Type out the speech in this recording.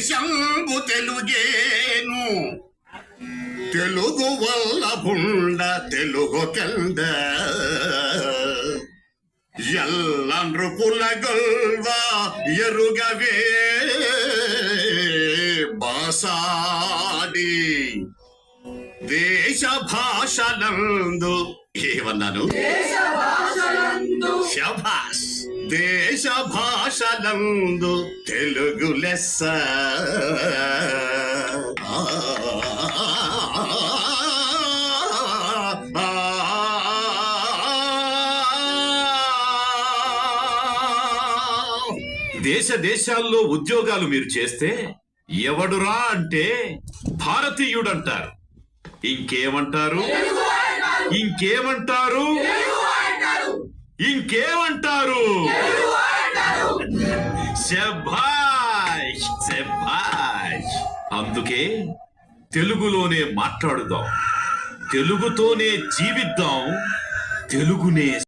శంభు తెలుగేను. తెలుగు వల్ల బుండ తెలుగు కంద. ఎల్ల నృపుల గల్వా ఎరుగవే. బాసాడి దేశ భాషలందు ఏమన్నాను? శభాష్. దేశ భాషలందు తెలుగు లెస్స. దేశ దేశాల్లో ఉద్యోగాలు మీరు చేస్తే ఎవడురా అంటే భారతీయుడంటారు. ఇంకేమంటారు? ఇంకేమంటారు? ఇంకేమంటారు శభాష్ శభాష్ అందుకే తెలుగులోనే మాట్లాడుదాం. తెలుగుతోనే జీవిద్దాం. తెలుగునే